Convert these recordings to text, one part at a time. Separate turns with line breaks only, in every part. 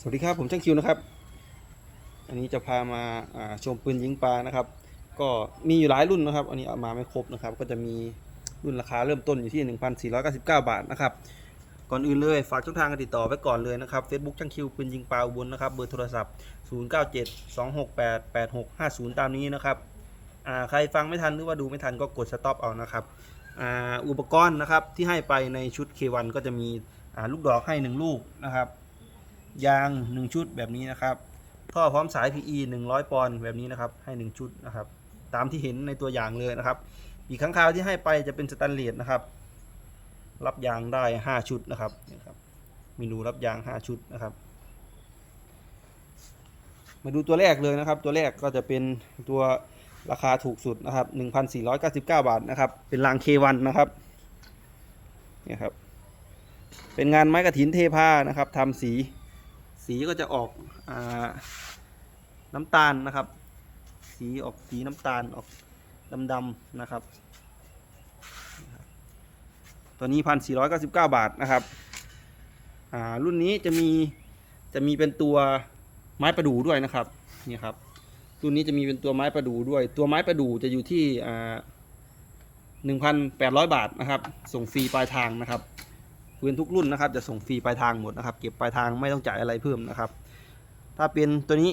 สวัสดีครับผมช่างคิวนะครับ อันนี้จะพามาชมปืนยิงปลานะครับ ก็มีอยู่หลายรุ่นนะครับ อันนี้เอามาไม่ครบนะครับ ก็จะมีรุ่นราคาเริ่มต้นอยู่ที่ 1,499 บาทนะครับ ก่อนอื่นเลยฝากช่องทางการติดต่อไว้ก่อนเลยนะครับ Facebook ช่างคิวปืนยิงปลาอุบลนะครับ เบอร์โทรศัพท์ 0972688650 ตามนี้นะครับใครฟังไม่ทันหรือว่าดูไม่ทันก็กดสต็อปเอานะครับอ,อุปกรณ์นะครับที่ให้ไปในชุด K1 ก็จะมีลูกดอกให้ 1 ลูกนะครับ ยาง 1 ชุดแบบนี้นะครับท่อพร้อมสาย PE 100 ปอนด์แบบนี้นะครับ ให้ 1 ชุดนะครับ ตามที่เห็นในตัวอย่างเลยนะครับปีกข้างคาวที่ให้ไปจะเป็นสแตนเลสนะครับ รับยางได้ 5 ชุดนะครับนี่ครับเมนูรับยาง 5 ชุดนะครับ มาดูตัวแรกเลยนะครับ ตัวแรกก็จะเป็นตัวราคาถูกสุดนะครับ1,499 บาทนะครับ เป็นราง K1 นะครับนี่ครับ เป็นงานไม้กระถินเทพานะครับทำสี สีก็จะออกอน้ำตาลนะครับ สีออกสีน้ำตาลออกดำๆนะครับ ตัวนี้พันสี่ร้อยเก้าสิบเก้าบาทนะครับรุ่นนี้จะมีจะมีเป็นตัวไม้ประดู่ด้วยนะครับนี่ครับรุ่นนี้จะมีเป็นตัวไม้ประดู่ด้วย ตัวไม้ประดู่จะอยู่ที่หนึ่งพันแปดร้อยบาทนะครับ ส่งฟรีปลายทางนะครับ ปืนทุกรุ่นนะครับ จะส่งฟรีปลายทางหมดนะครับ เก็บปลายทางไม่ต้องจ่ายอะไรเพิ่มนะครับ ถ้าเป็นตัวนี้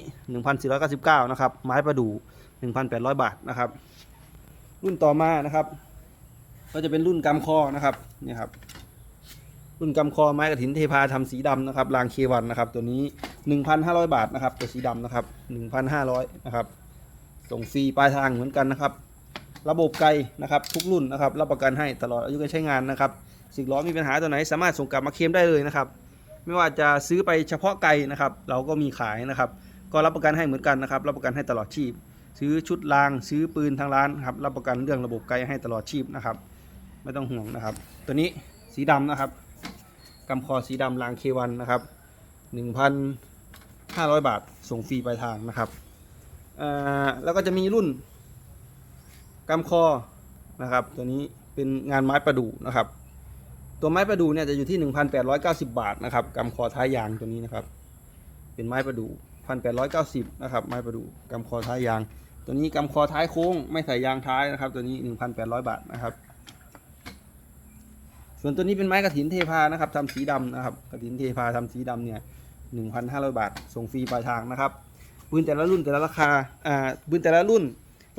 1,499 นะครับ ไม้ประดู่1,800 บาทนะครับ รุ่นต่อมานะครับ ก็จะเป็นรุ่นกำคอนะครับนี่ครับ รุ่นกำคอไม้กระถินเทพาทำสีดำนะครับรางเควันนะครับ ตัวนี้ 1,500 บาทนะครับตัวสีดำนะครับ1,500นะครับ ส่งฟรีปลายทางเหมือนกันนะครับ ระบบไกลนะครับ ทุกรุ่นนะครับ รับประกันให้ตลอดอายุการใช้งานนะครับ สิบล้อมีปัญหาตัวไหน สามารถส่งกลับมาเคลมได้เลยนะครับ ไม่ว่าจะซื้อไปเฉพาะไกลนะครับ เราก็มีขายนะครับ ก็รับประกันให้เหมือนกันนะครับ รับประกันให้ตลอดชีพ ซื้อชุดราง ซื้อปืนทางร้านครับ รับประกันเรื่องระบบไกลให้ตลอดชีพนะครับ ไม่ต้องห่วงนะครับ ตัวนี้สีดำนะครับกำคอสีดำรางเควันนะครับ1,500บาทส่งฟรีปลายทางนะครับแล้วก็จะมีรุ่นกำคอนะครับ ตัวนี้เป็นงานไม้ประดู่นะครับ ตัวไม้ประดู่เนี่ยจะอยู่ที่ 1,890 บาทนะครับกำคอท้ายยางตัวนี้นะครับ เป็นไม้ประดู่1,890นะครับไม้ประดู่กำคอท้ายยาง ตัวนี้กำคอท้ายโค้งไม่ใส่ยางท้ายนะครับ ตัวนี้ 1,800 บาทนะครับส่วนตัวนี้เป็นไม้กระถินเทพานะครับทำสีดำนะครับกระถินเทพาทำสีดำเนี่ย1,500บาท ส่งฟรีปลายทางนะครับปืนแต่ละรุ่นแต่ละราคาอ่าปืนแต่ละรุ่น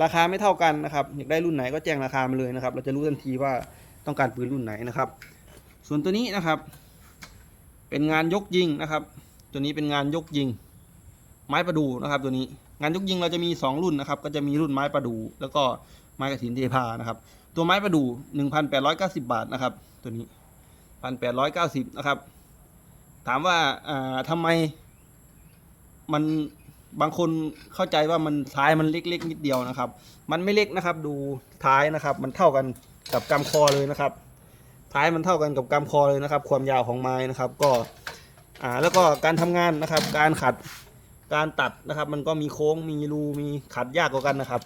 ราคาไม่เท่ากันนะครับอยากได้รุ่นไหนก็แจ้งราคามาเลยนะครับ เราจะรู้ทันทีว่าต้องการปืนรุ่นไหนนะครับ ส่วนตัวนี้นะครับ เป็นงานยกยิงนะครับ ตัวนี้เป็นงานยกยิง ไม้ประดูนะครับ ตัวนี้งานยกยิงเราจะมี 2 รุ่นนะครับ ก็จะมีรุ่นไม้ประดู แล้วก็ไม้กระถินเทพานะครับ ตัวไม้ประดู 1,890 บาทนะครับ ตัวนี้ 1,890นะครับ ถามว่าอ่าทำไมมันบางคนเข้าใจว่ามันท้ายมันเล็กๆนิดเดียวนะครับ มันไม่เล็กนะครับ ดูท้ายนะครับ มันเท่ากันกับกำคอเลยนะครับ ท้ายมันเท่ากันกับกำคอเลยนะครับ ความยาวของไม้นะครับ ก็อ่าแล้วก็การทำงานนะครับ การขัดการตัดนะครับ มันก็มีโค้งมีรูมีขัดยากกว่ากันนะครับ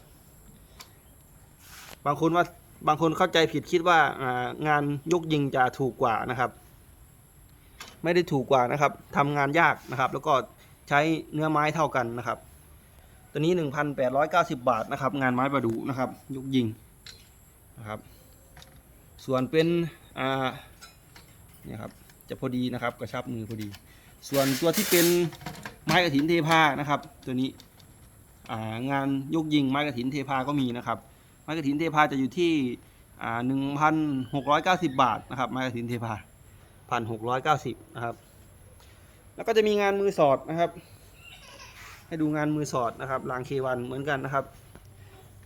บางคนว่าบางคนเข้าใจผิดคิดว่าอ่างานยกยิงจะถูกกว่านะครับ ไม่ได้ถูกกว่านะครับทำงานยากนะครับ แล้วก็ใช้เนื้อไม้เท่ากันนะครับตัวนี้ 1,890 บาทนะครับ งานไม้ประดูนะครับ ยกยิงนะครับ ส่วนเป็นอ่าเนี่ยครับจะพอดีนะครับกระชับมือพอดี ส่วนตัวที่เป็นไม้กระถินเทพานะครับ ตัวนี้งานยกยิงไม้กระถินเทพาก็มีนะครับ ไม้กระถินเทพาจะอยู่ที่หนึ่งพันหกร้อยเก้าสิบบาทนะครับไม้กระถินเทพาพันหกร้อยเก้าสิบนะครับ แล้วก็จะมีงานมือสอดนะครับ ให้ดูงานมือสอดนะครับรางเควันเหมือนกันนะครับ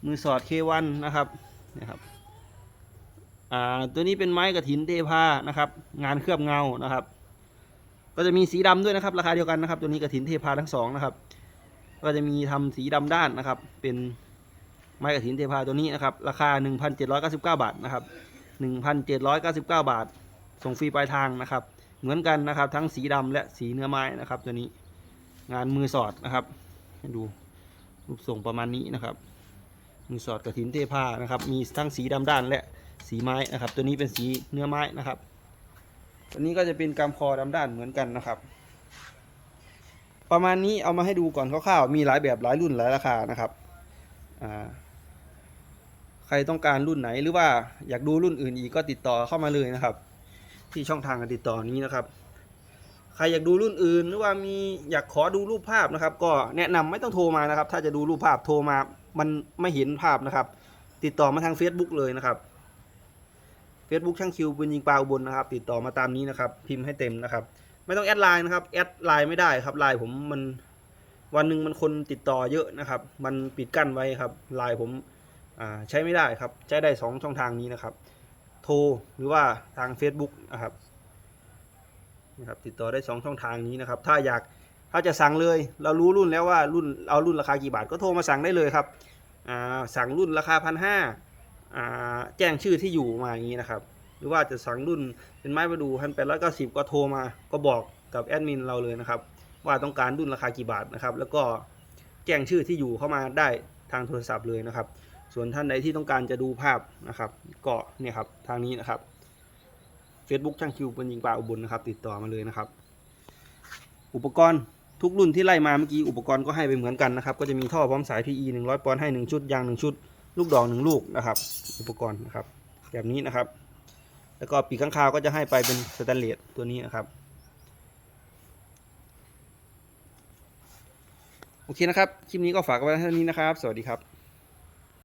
มือสอดเควันนะครับนี่ครับ อ่าตัวนี้เป็นไม้กระถินเทพานะครับ งานเคลือบเงานะครับ ก็จะมีสีดำด้วยนะครับ ราคาเดียวกันนะครับ ตัวนี้กระถินเทพาทั้งสองนะครับ ก็จะมีทำสีดำด้านนะครับ เป็นไม้กระถินเทพาตัวนี้นะครับ ราคา 1,799 บาทนะครับ1,799 บาท ส่งฟรีปลายทางนะครับ เหมือนกันนะครับ ทั้งสีดำและสีเนื้อไม้นะครับ ตัวนี้งานมือสอดนะครับให้ดูรูปทรงประมาณนี้นะครับมือสอดกระถินเทพานะครับ มีทั้งสีดำด้านและ สีไม้นะครับ ตัวนี้เป็นสีเนื้อไม้นะครับ ตัวนี้ก็จะเป็นกำคอดำด้านเหมือนกันนะครับ ประมาณนี้เอามาให้ดูก่อนคร่าวๆมีหลายแบบหลายรุ่นหลายราคานะครับใครต้องการรุ่นไหนหรือว่าอยากดูรุ่นอื่นอีกก็ติดต่อเข้ามาเลยนะครับ ที่ช่องทางการติดต่อนี้นะครับใครอยากดูรุ่นอื่นหรือว่ามีอยากขอดูรูปภาพนะครับ ก็แนะนำไม่ต้องโทรมานะครับ ถ้าจะดูรูปภาพโทรมามันไม่เห็นภาพนะครับ ติดต่อมาทาง Facebook เลยนะครับ Facebook ช่างคิวปืนยิงปลาอุบลนะครับ ติดต่อมาตามนี้นะครับ พิมพ์ให้เต็มนะครับ ไม่ต้องแอดไลน์นะครับแอดไลน์ไม่ได้ครับไลน์ผมมันวันหนึ่งมันคนติดต่อเยอะนะครับ มันปิดกั้นไว้ครับไลน์ผมใช้ไม่ได้ครับ ใช้ได้สองช่องทางนี้นะครับ โทรหรือว่าทาง Facebook นะครับนะครับ ติดต่อได้สองช่องทางนี้นะครับ ถ้าอยากถ้าจะสั่งเลย เรารู้รุ่นแล้วว่ารุ่นเอารุ่นราคากี่บาทก็โทรมาสั่งได้เลยครับสั่งรุ่นราคาพันห้า แจ้งชื่อที่อยู่มาอย่างนี้นะครับ หรือว่าจะสั่งรุ่นเป็นไม้ประดูพันแปดร้อยเก้าสิบก็โทรมาก็บอกกับแอดมินเราเลยนะครับ ว่าต้องการรุ่นราคากี่บาทนะครับ แล้วก็แจ้งชื่อที่อยู่เข้ามาได้ทางโทรศัพท์เลยนะครับ ส่วนท่านใดที่ต้องการจะดูภาพนะครับ ก็เนี่ยครับทางนี้นะครับ Facebook ช่างคิวเป็นยิงปลาอุบลนะครับ ติดต่อมาเลยนะครับ อุปกรณ์ทุกรุ่นที่ไล่มาเมื่อกี้อุปกรณ์ก็ให้ไปเหมือนกันนะครับ ก็จะมีท่อพร้อมสาย PE 100ปอนด์ให้ 1 ชุดยาง 1 ชุด ลูกดอกหนึ่งลูกนะครับ อุปกรณ์นะครับ แบบนี้นะครับ แล้วก็ปีกข้างคาวก็จะให้ไปเป็นสแตนเลสตัวนี้นะครับโอเคนะครับ คลิปนี้ก็ฝากไว้เท่านี้นะครับ สวัสดีครับ